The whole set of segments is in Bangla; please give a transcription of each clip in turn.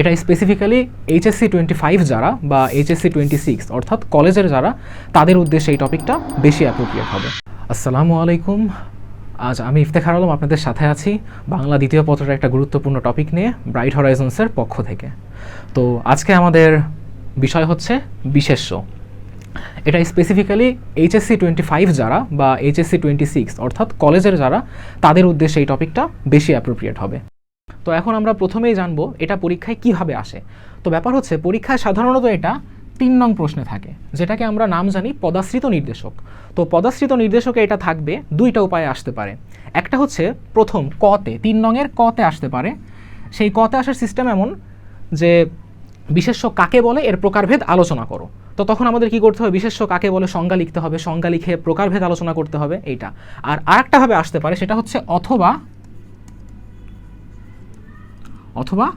এটা স্পেসিফিক্যালি এইচএসসি টোয়েন্টি ফাইভ যারা বা এইচএসসি টোয়েন্টি সিক্স অর্থাৎ কলেজের যারা, তাদের উদ্দেশ্যে এই টপিকটা বেশি অ্যাপ্রোপ্রিয়েট হবে। আসসালামু আলাইকুম। আজ আমি ইফতেখার আলম আপনাদের সাথে আছি বাংলা দ্বিতীয় পত্রের একটা গুরুত্বপূর্ণ টপিক নিয়ে ব্রাইট হরাইজন্সের পক্ষ থেকে। তো আজকে আমাদের বিষয় হচ্ছে বিশেষ্য এটা স্পেসিফিক্যালি এইচএসসি টোয়েন্টি ফাইভ যারা বা এইচএসসি টোয়েন্টি সিক্স অর্থাৎ কলেজের যারা, তাদের উদ্দেশ্যে এই টপিকটা বেশি অ্যাপ্রোপ্রিয়েট হবে। তো এখন আমরা প্রথমেই জানব এটা পরীক্ষায় কীভাবে আসে। তো ব্যাপার হচ্ছে, পরীক্ষায় সাধারণত এটা তিন নং প্রশ্নে থাকে, যেটাকে আমরা নাম জানি পদাশ্রিত নির্দেশক। তো পদাশ্রিত নির্দেশকে এটা থাকবে, দুইটা উপায়ে আসতে পারে। একটা হচ্ছে প্রথম কতে, তিন নংয়ের কতে আসতে পারে। সেই কতে আসার সিস্টেম এমন যে বিশেষ্য কাকে বলে, এর প্রকারভেদ আলোচনা করো। তো তখন আমাদের কি করতে হবে? বিশেষ্য কাকে বলে, সংজ্ঞা লিখতে হবে। সংজ্ঞা লিখে প্রকারভেদ আলোচনা করতে হবে, এইটা। আর আরেকটাভাবে আসতে পারে, সেটা হচ্ছে অথবা অথবা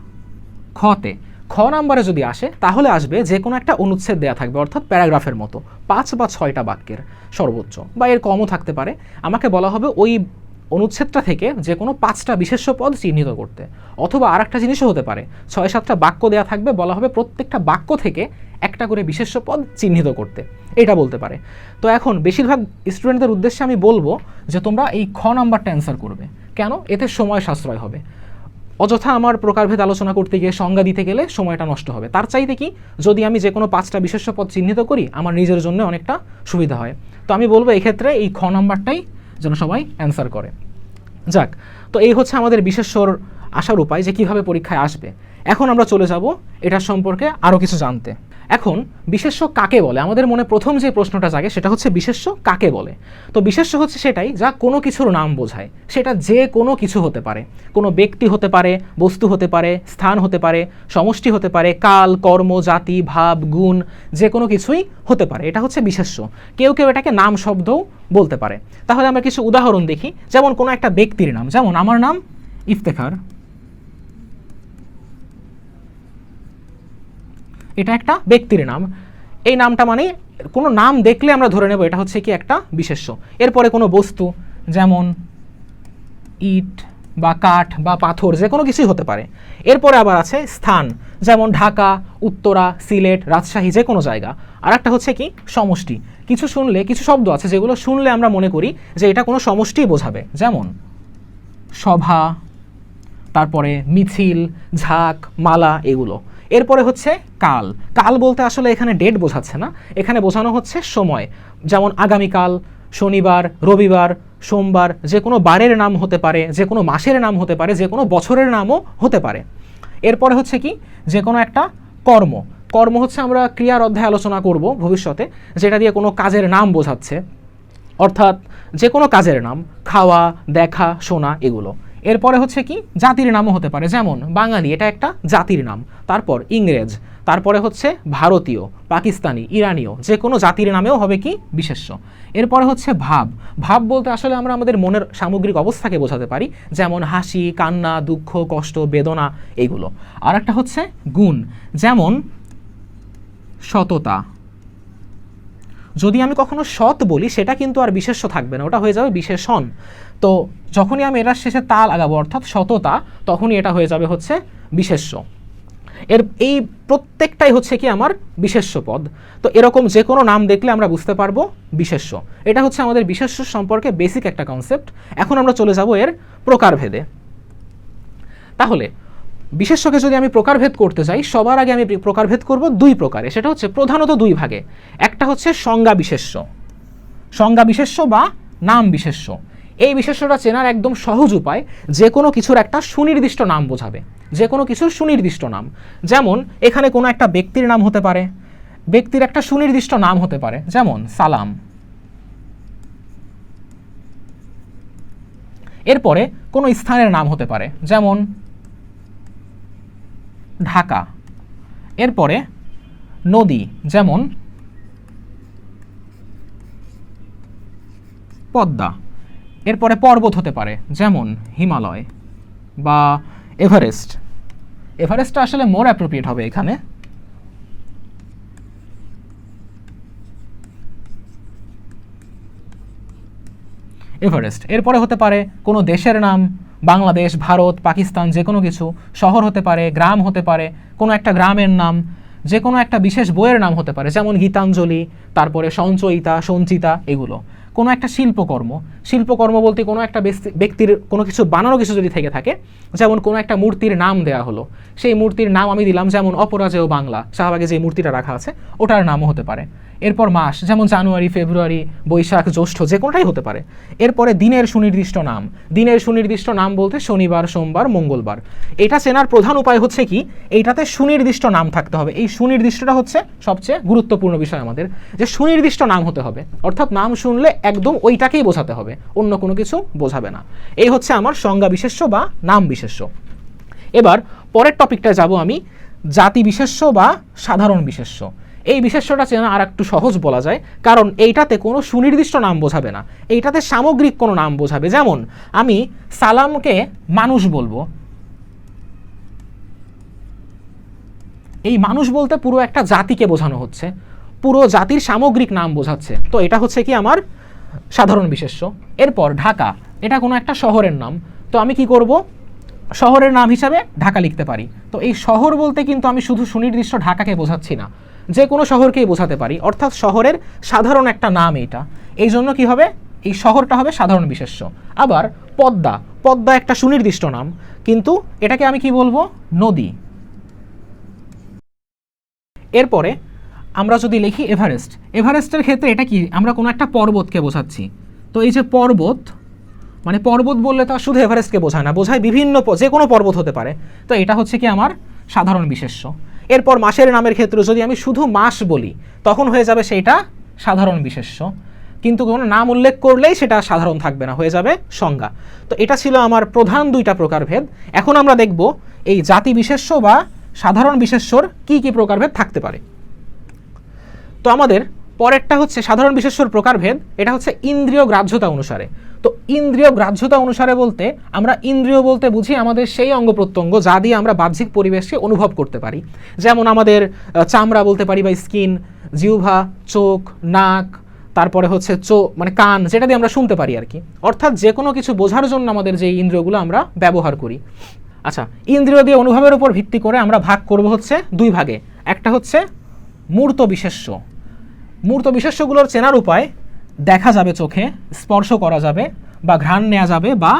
খতে। খ নাম্বারে যদি আসে, তাহলে আসবে যে কোনো একটা অনুচ্ছেদ দেয়া থাকবে, অর্থাৎ প্যারাগ্রাফের মতো। পাঁচ বা ছয়টা বাক্যের সর্বোচ্চ, বা এর কমও থাকতে পারে। আমাকে বলা হবে ওই অনুচ্ছেদটা থেকে যে কোনো পাঁচটা বিশেষ্য পদ চিহ্নিত করতে, অথবা আর একটা জিনিসও হতে পারে। ছয়, সাতটা বাক্য দেয়া থাকবে, বলা হবে প্রত্যেকটা বাক্য থেকে একটা করে বিশেষ্য পদ চিহ্নিত করতে। এটা বলতে পারে। তো এখন বেশিরভাগ স্টুডেন্টদের উদ্দেশ্যে আমি বলব যে তোমরা এই খ নাম্বারটা অ্যান্সার করবে। কেন? এতে সময় সাশ্রয় হবে। অযথা আমার প্রকারভেদ আলোচনা করতে গিয়ে সংজ্ঞা দিতে গেলে সময়টা নষ্ট হবে। তার চাইতে কি? যদি আমি যে কোনো পাঁচটা বিশেষ পদ চিহ্নিত করি, আমার নিজের জন্য অনেকটা সুবিধা হয়। তো আমি বলব এক্ষেত্রে এই খ নম্বরটাই যেন সবাই অ্যান্সার করে। যাক, তো এই হচ্ছে আমাদের বিশেষ্যর আসার উপায় যে কীভাবে পরীক্ষায় আসবে। এখন আমরা চলে যাব এটার সম্পর্কে আরও কিছু জানতে। এখন বিশেষ্য কাকে বলে? আমাদের মনে প্রথম যে প্রশ্নটা জাগে সেটা হচ্ছে বিশেষ্য কাকে বলে? তো বিশেষ্য হচ্ছে সেটাই যা কোনো কিছুর নাম বোঝায়। সেটা যে কোনো কিছু হতে পারে। কোনো ব্যক্তি হতে পারে, বস্তু হতে পারে, স্থান হতে পারে, সমষ্টি হতে পারে, কাল, কর্ম, জাতি, ভাব, গুণ, যে কোনো কিছুই হতে পারে। এটা হচ্ছে বিশেষ্য। কেউ কেউ এটাকে নাম শব্দও বলতে পারে। তাহলে আমরা কিছু উদাহরণ দেখি। যেমন কোনো একটা ব্যক্তির নাম। যেমন আমার নাম ইফতেখার। এটা একটা ব্যক্তির নাম। এই নামটা মানে কোনো নাম দেখলে আমরা ধরে নেব এটা হচ্ছে কি একটা বিশেষ্য। এরপরে কোনো বস্তু যেমন ইট বা কাঠ বা পাথর যে কোনো কিছুই হতে পারে। এরপরে আবার আছে স্থান, যেমন ঢাকা, উত্তরা, সিলেট, রাজশাহী যে কোনো জায়গা। আর একটা হচ্ছে কি সমষ্টি। কিছু শুনলে, কিছু শব্দ আছে যেগুলো শুনলে আমরা মনে করি যে এটা কোনো সমষ্টিই বোঝাবে। যেমন সভা, তারপরে মিছিল, ঝাঁক, মালা এগুলো। এরপরে হচ্ছে কাল। কাল বলতে আসলে এখানে ডেট বোঝাচ্ছে না। এখানে বোঝানো হচ্ছে সময়। যেমন আগামীকাল, শনিবার, রবিবার, সোমবার, যে কোনো বারের নাম হতে পারে, যে কোনো মাসের নাম হতে পারে, যে কোনো বছরের নামও হতে পারে। এরপরে হচ্ছে কি? যে কোনো একটা কর্ম। কর্ম হচ্ছে আমরা ক্রিয়ার অধ্যায় আলোচনা করব ভবিষ্যতে, যেটা দিয়ে কোনো কাজের নাম বোঝাচ্ছে। অর্থাৎ যে কোনো কাজের নাম, খাওয়া, দেখা, শোনা, এগুলো। এরপরে হচ্ছে কি? জাতির নামও হতে পারে। যেমন বাঙালি, এটা একটা জাতির নাম। তারপর ইংরেজ, তারপরে হচ্ছে ভারতীয়, পাকিস্তানি, ইরানীয় যে কোনো জাতির নামেও হবে কি? বিশেষ্য। এরপরে হচ্ছে ভাব। ভাব বলতে আসলে আমরা আমাদের মনের সামগ্রিক অবস্থাকে বোঝাতে পারি। যেমন হাসি, কান্না, দুঃখ, কষ্ট, বেদনা, এগুলো। আর একটা হচ্ছে গুণ। যেমন সততা যদি আমি কখনো সৎ বলি, সেটা কিন্তু আর বিশেষ্য থাকবে না, ওটা হয়ে যাবে বিশেষণ। তো যখনই আমি এটার শেষে তাল আগাবো, অর্থাৎ সততা, তখনই এটা হয়ে যাবে হচ্ছে বিশেষ্য। এর এই প্রত্যেকটাই হচ্ছে কি আমার বিশেষ্য পদ। তো এরকম যে কোনো নাম দেখলে আমরা বুঝতে পারব বিশেষ্য। এটা হচ্ছে আমাদের বিশেষ্য সম্পর্কে বেসিক একটা কনসেপ্ট এখন আমরা চলে যাব এর প্রকারভেদে। তাহলে বিশেষ্যকে যদি আমি প্রকারভেদ করতে চাই, সবার আগে আমি প্রকারভেদ করব দুই প্রকারে। সেটা হচ্ছে প্রধানত দুই ভাগে। একটা হচ্ছে সংজ্ঞা বিশেষ্য। সংজ্ঞা বিশেষ্য বা নাম বিশেষ্য। এই বিশেষ্যটা চেনার একদম সহজ উপায়, যে কোনো কিছুর একটা সুনির্দিষ্ট নাম বোঝাবে। যে কোনো কিছুর সুনির্দিষ্ট নাম। যেমন, এখানে কোনো একটা ব্যক্তির নাম হতে পারে। ব্যক্তির একটা সুনির্দিষ্ট নাম হতে পারে। যেমন, সালাম। এরপরে কোনো স্থানের নাম হতে পারে। যেমন ঢাকা। এরপরে নদী, যেমন পদ্মা। এরপরে পর্বত হতে পারে, যেমন হিমালয় বা এভারেস্ট। এভারেস্টটা আসলে মোর অ্যাপ্রোপ্রিয়েট হবে এখানে। এভারেস্ট। এরপরে হতে পারে কোনো দেশের নাম বাংলাদেশ, ভারত, পাকিস্তান, যে কোনো কিছু, শহর হতে পারে, গ্রাম হতে পারে, কোনো একটা গ্রামের নাম, যে কোনো একটা বিশেষ বইয়ের নাম হতে পারে, যেমন গীতাঞ্জলি, তারপরে সঞ্চয়িতা, সঞ্চিতা, এগুলো। কোনো একটা শিল্পকর্ম শিল্পকর্ম বলতে কোনো একটা ব্যক্তির কোনো কিছু, বানানো কিছু যদি থেকে থাকে, যেমন কোনো একটা মূর্তির নাম দেয়া হলো, সেই মূর্তির নাম আমি দিলাম যেমন অপরাজেয় বাংলা, শাহবাগে যে মূর্তিটা রাখা আছে, ওটার নামও হতে পারে। এরপর মাস, যেমন জানুয়ারি, ফেব্রুয়ারি, বৈশাখ, জ্যৈষ্ঠ, যে কোনোটাই হতে পারে। এরপরে দিনের সুনির্দিষ্ট নাম। দিনের সুনির্দিষ্ট নাম বলতে শনিবার, সোমবার, মঙ্গলবার। এটা চেনার প্রধান উপায় হচ্ছে কি? এইটাতে সুনির্দিষ্ট নাম থাকতে হবে। এই সুনির্দিষ্টটা হচ্ছে সবচেয়ে গুরুত্বপূর্ণ বিষয় আমাদের, যে সুনির্দিষ্ট নাম হতে হবে। অর্থাৎ নাম শুনলে একদম ওইটাকেই বোঝাতে হবে, অন্য কোনো কিছু বোঝাবে না। এই হচ্ছে আমার সংজ্ঞা বিশেষ্য বা নাম বিশেষ্য। এবার পরের টপিকটা যাব আমি, জাতি বিশেষ্য বা সাধারণ বিশেষ্য। এই বিশেষ্যটা চেনা আর একটু সহজ বলা যায়, কারণ এইটাতে কোনো সুনির্দিষ্ট নাম বোঝাবে না। এইটাতে সামগ্রিক কোনো নাম বোঝাবে। যেমন, আমি সালামকে মানুষ বলব। এই মানুষ বলতে পুরো একটা জাতিকে বোঝানো হচ্ছে। পুরো জাতির সামগ্রিক নাম বোঝাচ্ছে। তো এটা হচ্ছে কি আমার সাধারণ বিশেষ্য। এরপর ঢাকা। এটা কোনো একটা শহরের নাম। তো আমি কি করব? শহরের নাম হিসাবে ঢাকা লিখতে পারি। তো এই শহর বলতে কিন্তু আমি শুধু সুনির্দিষ্ট ঢাকাকে বোঝাচ্ছি না। যে কোনো শহরকেই বোঝাতে পারি। অর্থাৎ শহরের সাধারণ একটা নাম এটা। এই জন্য কি হবে? এই শহরটা হবে সাধারণ বিশেষ্য। আবার পদ্মা। পদ্মা একটা সুনির্দিষ্ট নাম। কিন্তু এটাকে আমি কি বলব? নদী। এরপরে আমরা যদি লিখি এভারেস্ট। এভারেস্টের ক্ষেত্রে এটা কি? আমরা কোনো একটা পর্বতকে বোঝাচ্ছি। তো এই যে পর্বত মানে পর্বত বললে তো শুধু এভারেস্টকে বোঝায় না, বোঝায় বিভিন্ন যে কোনো পর্বত হতে পারে। তো এটা হচ্ছে কি আমার সাধারণ বিশেষ্য। এরপর মাসের নামের ক্ষেত্রে যদি আমি শুধু মাস বলি, তখন হয়ে যাবে সেইটা সাধারণ বিশেষ্য। কিন্তু কোনো নাম উল্লেখ করলেই সেটা সাধারণ থাকবে না, হয়ে যাবে সংজ্ঞা। তো এটা ছিল আমার প্রধান দুইটা প্রকারভেদ। এখন আমরা দেখব এই জাতি বিশেষ্য বা সাধারণ বিশেষ্যর কি কি প্রকারভেদ থাকতে পারে। তো আমাদের পরেরটা হচ্ছে সাধারণ বিশেষ্যর প্রকারভেদ, এটা হচ্ছে ইন্দ্রিয় গ্রাহ্যতা অনুসারে। তো ইন্দ্রিয় গ্রাহ্যতা অনুসারে বলতে আমরা ইন্দ্রিয় বলতে বুঝি আমাদের সেই অঙ্গ প্রত্যঙ্গ যা দিয়ে আমরা বাহ্যিক পরিবেশকে অনুভব করতে পারি। যেমন আমাদের চামড়া বলতে পারি বা স্কিন, জিহ্বা, চোখ, নাক, তারপরে হচ্ছে চো মানে কান, যেটা দিয়ে আমরা শুনতে পারি আর কি। অর্থাৎ যে কোনো কিছু বোঝার জন্য আমাদের যে ইন্দ্রিয়গুলো আমরা ব্যবহার করি। আচ্ছা ইন্দ্রিয় দিয়ে অনুভবের উপর ভিত্তি করে আমরা ভাগ করব হচ্ছে দুই ভাগে। একটা হচ্ছে মূর্ত বিশেষ্য। মূর্ত বিশেষ্যগুলোর চেনার উপায় দেখা যাবে চোখে, স্পর্শ করা যাবে বা ঘ্রাণ নেওয়া যাবে বা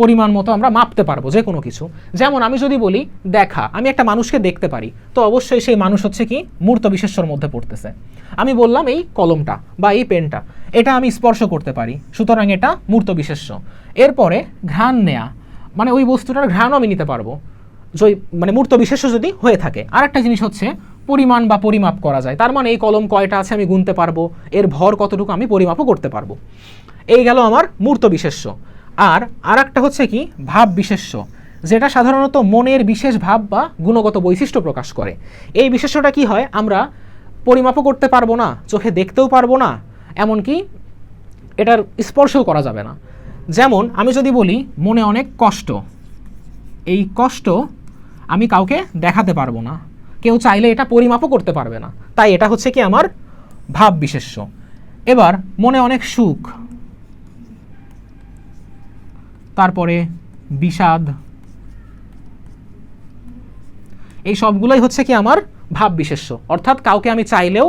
পরিমাণ মতো আমরা মাপতে পারব, যে কোনো কিছু। যেমন আমি যদি বলি, দেখা, আমি একটা মানুষকে দেখতে পারি, তো অবশ্যই সেই মানুষ হচ্ছে কি মূর্ত বিশেষ্যর মধ্যে পড়তেছে। আমি বললাম এই কলমটা বা এই পেনটা, এটা আমি স্পর্শ করতে পারি, সুতরাং এটা মূর্ত বিশেষ্য। এরপরে ঘ্রাণ নেয়া মানে ওই বস্তুটার ঘ্রাণও আমি নিতে পারব। মানে মূর্ত বিশেষ্য যদি হয়ে থাকে আর একটা জিনিস হচ্ছে পরিমাণ বা পরিমাপ করা যায়। তার মানে এই কলম কয়টা আছে আমি গুনতে পারব, এর ভর কতটুকু আমি পরিমাপও করতে পারব। এই গেল আমার মূর্ত বিশেষ্য। আর আর একটা হচ্ছে কি, ভাব বিশেষ্য, যেটা সাধারণত মনের বিশেষ ভাব বা গুণগত বৈশিষ্ট্য প্রকাশ করে। এই বিশেষ্যটা কি হয়, আমরা পরিমাপও করতে পারব না, চোখে দেখতেও পারব না, এমনকি এটার স্পর্শও করা যাবে না। যেমন, আমি যদি বলি, মনে অনেক কষ্ট, এই কষ্ট আমি কাউকে দেখাতে পারব না। কেউ চাইলে এটা পরিমাপও করতে পারবে না। তাই এটা হচ্ছে কি আমার ভাব বিশেষ্য। এবার মনে অনেক সুখ। তারপরে বিষাদ। এই সবগুলোই হচ্ছে কি আমার ভাব বিশেষ্য। অর্থাৎ কাউকে আমি চাইলেও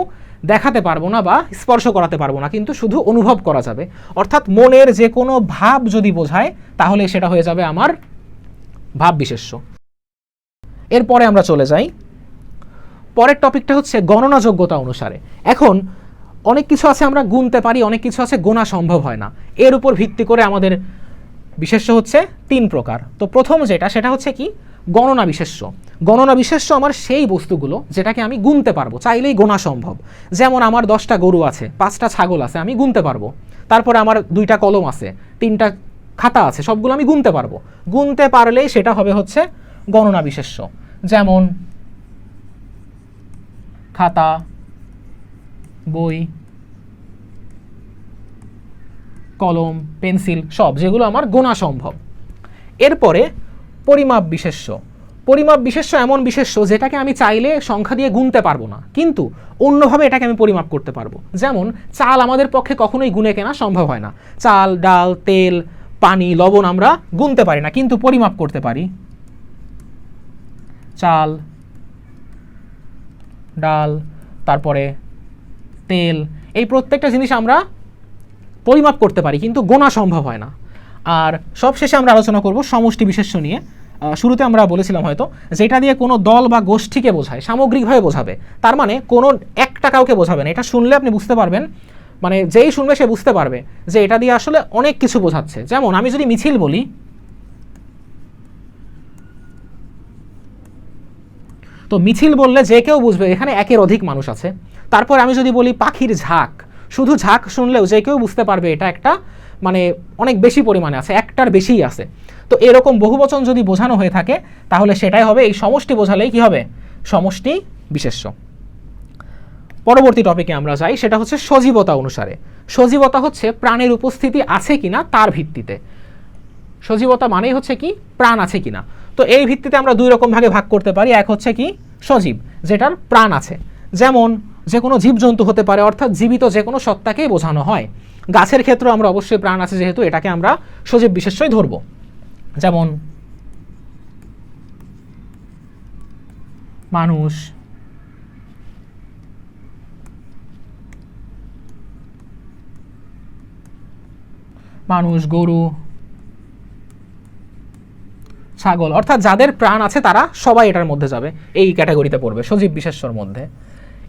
দেখাতে পারব না বা স্পর্শ করাতে পারব না, কিন্তু শুধু অনুভব করা যাবে। অর্থাৎ মনের যে কোনো ভাব যদি বোঝায়, তাহলে সেটা হয়ে যাবে আমার ভাব বিশেষ্য। এরপরে আমরা চলে যাই পরের টপিকটা হচ্ছে গণনা যোগ্যতা অনুসারে। এখন অনেক কিছু আছে আমরা গুনতে পারি, অনেক কিছু আছে গোনা সম্ভব হয় না। এর উপর ভিত্তি করে আমাদের বিশেষ্য হচ্ছে তিন প্রকার। তো প্রথম যেটা, সেটা হচ্ছে কি? গণনা বিশেষ্য। গণনা বিশেষ্য আমার সেই বস্তুগুলো যেটাকে আমি গুনতে পারব, চাইলেই গোনা সম্ভব। যেমন আমার দশটা গরু আছে, পাঁচটা ছাগল আছে, আমি গুনতে পারব। তারপরে আমার দুইটা কলম আছে, তিনটা খাতা আছে, সবগুলো আমি গুনতে পারব। গুনতে পারলেই সেটা হবে হচ্ছে গণনা বিশেষ্য। যেমন খাতা, বই, কলম, পেন্সিল, সব, যেগুলো আমার গোনা সম্ভব। এরপরে পরিমাপ বিশেষ্য। পরিমাপ বিশেষ্য এমন বিশেষ্য যেটাকে আমি চাইলে সংখ্যা দিয়ে গুনতে পারব না, কিন্তু অন্যভাবে এটাকে আমি পরিমাপ করতে পারব। যেমন, চাল আমাদের পক্ষে কখনোই গুনে কেনা সম্ভব হয় না। চাল, ডাল, তেল, পানি, লবণ আমরা গুনতে পারি না, কিন্তু পরিমাপ করতে পারি। চাল ডাল, তারপরে তেল, এই প্রত্যেকটা জিনিস আমরা পরিমাপ করতে পারি, কিন্তু গোনা সম্ভব হয় না। আর সবশেষে আমরা আলোচনা করব সমষ্টি বিশেষ্য নিয়ে। শুরুতে আমরা বলেছিলাম হয়তো যেটা দিয়ে কোনো দল বা গোষ্ঠীকে বোঝায়, সামগ্রিকভাবে বোঝাবে। তার মানে কোনো একটা কাউকে বোঝাবে না। এটা শুনলে আপনি বুঝতে পারবেন মানে যেই শুনবে সে বুঝতে পারবে যে এটা দিয়ে আসলে অনেক কিছু বোঝাচ্ছে। যেমন আমি যদি মিছিল বলি তো মিছিল বললে যে কেউ বুঝবে, এখানে একের অধিক মানুষ আছে। তারপর আমি যদি বলি পাখির ঝাঁক, শুধু ঝাঁক শুনলেও যে কেউ বুঝতে পারবে এটা একটা মানে অনেক বেশি পরিমাণে আছে, একটার বেশিই আছে। তো এরকম বহুবচন যদি বোঝানো হয়ে থাকে, তাহলে সেটাই হবে, এই সমষ্টি বোঝালেই কি হবে? সমষ্টি বিশেষ্য। পরবর্তী টপিকে আমরা যাই, সেটা হচ্ছে সজীবতা অনুসারে। সজীবতা হচ্ছে প্রাণের উপস্থিতি আছে কিনা, তার ভিত্তিতে। সজীবতা মানেই হচ্ছে কি, প্রাণ আছে কিনা। তো এই ভিত্তিতে আমরা দুই রকম ভাগে ভাগ করতে পারি। এক হচ্ছে কি? সজীব, যেটার প্রাণ আছে। যেমন যে কোনো জীবজন্তু হতে পারে, অর্থাৎ জীবিত যে কোনো সত্তাকেই বোঝানো হয়। গাছের ক্ষেত্রে আমরা অবশ্যই প্রাণ আছে, যেহেতু এটাকে আমরা সজীব বিশেষই ধরব। যেমন, মানুষ মানুষ, গরু ছাগল। অর্থাৎ যাদের প্রাণ আছে তারা সবাই এটার মধ্যে যাবে, এই ক্যাটাগরিতে পড়বে, সজীব বিশেষ্যর মধ্যে।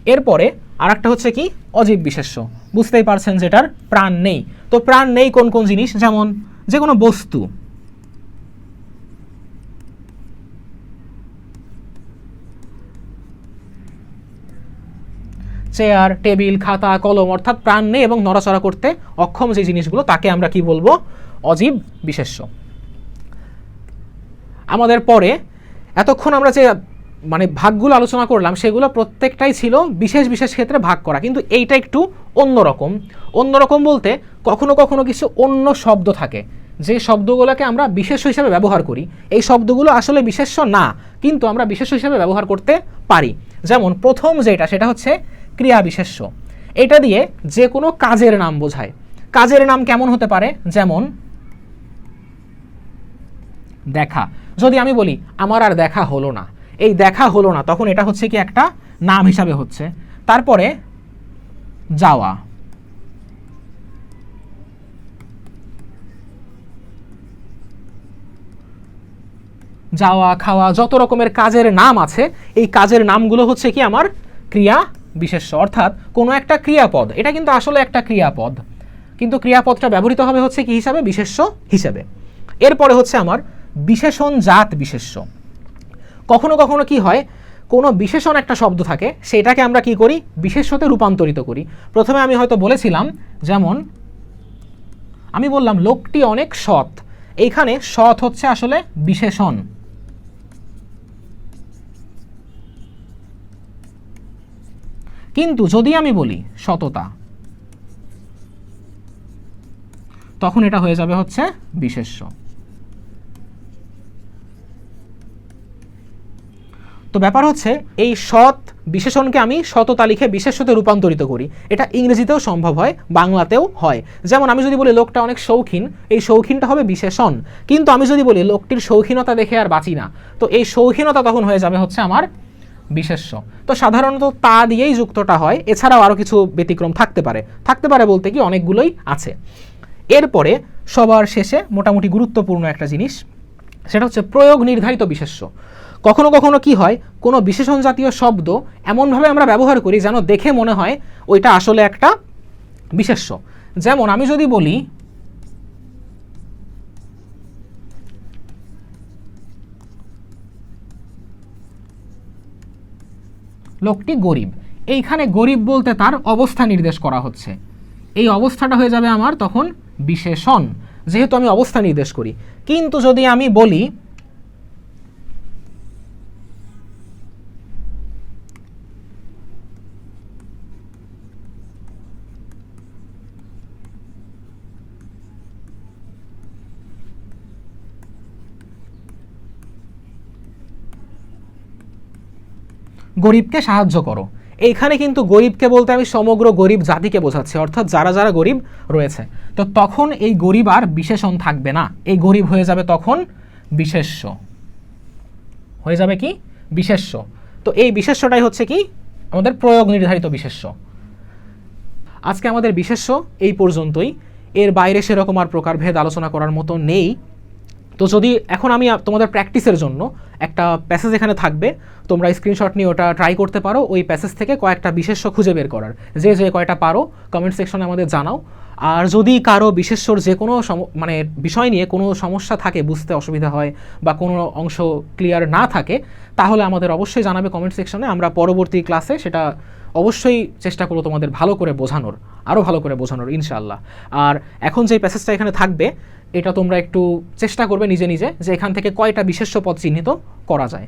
এরপরে আর একটা হচ্ছে কি? অজীব বিশেষ্য। বুঝতেই পারছেন যেটার প্রাণ নেই। তো প্রাণ নেই কোন কোন জিনিস? যেমন যে কোনো বস্তু। চেয়ার, টেবিল, খাতা, কলম, অর্থাৎ প্রাণ নেই এবং নড়াচড়া করতে অক্ষম যে জিনিসগুলো, তাকে আমরা কি বলব? অজীব বিশেষ্য। আমাদের পরে, এতক্ষণ আমরা যে মানে ভাগগুলো আলোচনা করলাম, সেগুলো প্রত্যেকটাই ছিল বিশেষ বিশেষ ক্ষেত্রে ভাগ করা। কিন্তু এইটা একটু অন্যরকম। অন্যরকম বলতে, কখনো কখনো কিছু অন্য শব্দ থাকে। যে শব্দগুলোকে আমরা বিশেষ হিসাবে ব্যবহার করি। এই শব্দগুলো আসলে বিশেষ্য না, কিন্তু আমরা বিশেষ হিসাবে ব্যবহার করতে পারি। যেমন, প্রথম যেটা, সেটা হচ্ছে ক্রিয়া বিশেষ্য। এটা দিয়ে যে কোনো কাজের নাম বোঝায়। কাজের নাম কেমন হতে পারে? যেমন, দেখা। যদি আমি বলি, আমার আর দেখা হলো না। এই দেখা হলো না, তখন এটা হচ্ছে কি একটা নাম হিসাবে হচ্ছে। তারপরে, যাওয়া। যাওয়া, খাওয়া, যত রকমের কাজের নাম আছে, এই কাজের নামগুলো হচ্ছে কি আমার ক্রিয়া বিশেষ্য। অর্থাৎ, কোনো একটা ক্রিয়াপদ, এটা কিন্তু আসলে একটা ক্রিয়াপদ। কিন্তু ক্রিয়াপদটা ব্যবহৃত হবে হচ্ছে কি হিসাবে? বিশেষ্য হিসাবে। এরপরে হচ্ছে আমার বিশেষণ জাত বিশেষ্য কখনো কখনো কি হয়, কোনো বিশেষণ একটা শব্দ থাকে, সেটাকে আমরা কি করি? বিশেষ্যতে রূপান্তরিত করি। প্রথমে আমি হয়তো বলেছিলাম, যেমন, আমি বললাম, লোকটি অনেক সৎ। এইখানে সৎ হচ্ছে আসলে বিশেষণ। কিন্তু যদি আমি বলি সততা, তখন এটা হয়ে যাবে হচ্ছে বিশেষ্য। তো ব্যাপার হচ্ছে, এই সৎ বিশেষণকে আমি সততা লিখে বিশেষতে রূপান্তরিত করি। এটা ইংরেজিতেও সম্ভব হয়, বাংলাতেও হয়। যেমন আমি যদি বলি, লোকটা অনেক শৌখিন এই শৌখিনটা হবে বিশেষণ। কিন্তু আমি যদি বলি, লোকটির শৌখিনতা দেখে আর বাঁচি না তো এই শৌখিনতা তখন হয়ে যাবে হচ্ছে আমার বিশেষ্য। তো সাধারণত তা দিয়েই যুক্তটা হয়। এছাড়াও আরও কিছু ব্যতিক্রম থাকতে পারে। থাকতে পারে বলতে কি অনেকগুলোই আছে। এরপরে সবার শেষে মোটামুটি গুরুত্বপূর্ণ একটা জিনিস, সেটা হচ্ছে প্রয়োগ নির্ধারিত বিশেষ্য। কখনো কখনো কি হয়, কোনো বিশেষণ জাতীয় শব্দ এমনভাবে আমরা ব্যবহার করি যেন দেখে মনে হয় ওইটা আসলে একটা বিশেষ্য। যেমন আমি যদি বলি, লোকটি গরিব। এইখানে গরিব বলতে তার অবস্থা নির্দেশ করা হচ্ছে। এই অবস্থাটা হয়ে যাবে আমার তখন বিশেষণ, যেহেতু আমি অবস্থা নির্দেশ করি। কিন্তু যদি আমি বলি গরিবকে সাহায্য করো। এইখানে কিন্তু গরিবকে বলতে আমি সমগ্র গরিব জাতিকে বোঝাচ্ছি, অর্থাৎ যারা যারা গরিব রয়েছে। তো তখন এই গরিব আর বিশেষণ থাকবে না। এই গরিব হয়ে যাবে তখন বিশেষ্য। হয়ে যাবে কি? বিশেষ্য। তো এই বিশেষ্যটাই হচ্ছে কি? আমাদের প্রয়োগ নির্ধারিত বিশেষ্য। আজকে আমাদের বিশেষ্য এই পর্যন্তই। এর বাইরে সেরকম আর প্রকারভেদ আলোচনা করার মতো নেই। তো যদি এখন আমি তোমাদের প্র্যাকটিসের জন্য একটা প্যাসেজ এখানে থাকবে, তোমরা স্ক্রিনশট নিয়ে ওটা ট্রাই করতে পারো, ওই প্যাসেজ থেকে কয়েকটা বিশেষ্য খুঁজে বের করার। যে যে কয়টা পারো কমেন্ট সেকশনে আমাদের জানাও। আর যদি কারও বিশেষ্যর যে কোনো মানে বিষয় নিয়ে কোনো সমস্যা থাকে, বুঝতে অসুবিধা হয় বা কোনো অংশ ক্লিয়ার না থাকে, তাহলে আমাদের অবশ্যই জানাবে কমেন্ট সেকশনে আমরা পরবর্তী ক্লাসে সেটা অবশ্যই চেষ্টা করব তোমাদের ভালো করে বোঝানোর আরও ভালো করে বোঝানোর, ইনশাআল্লাহ। আর এখন যে প্যাসেজটা এখানে থাকবে, এটা তোমরা একটু চেষ্টা করবে নিজে নিজে যে এখান থেকে কয়টা বিশেষ্য পদ চিহ্নিত করা যায়।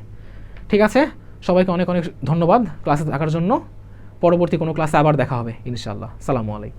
ঠিক আছে? সবাইকে অনেক অনেক ধন্যবাদ ক্লাসে থাকার জন্য। পরবর্তী কোনো ক্লাসে আবার দেখা হবে, ইনশাআল্লাহ। সালামু আলাইকুম।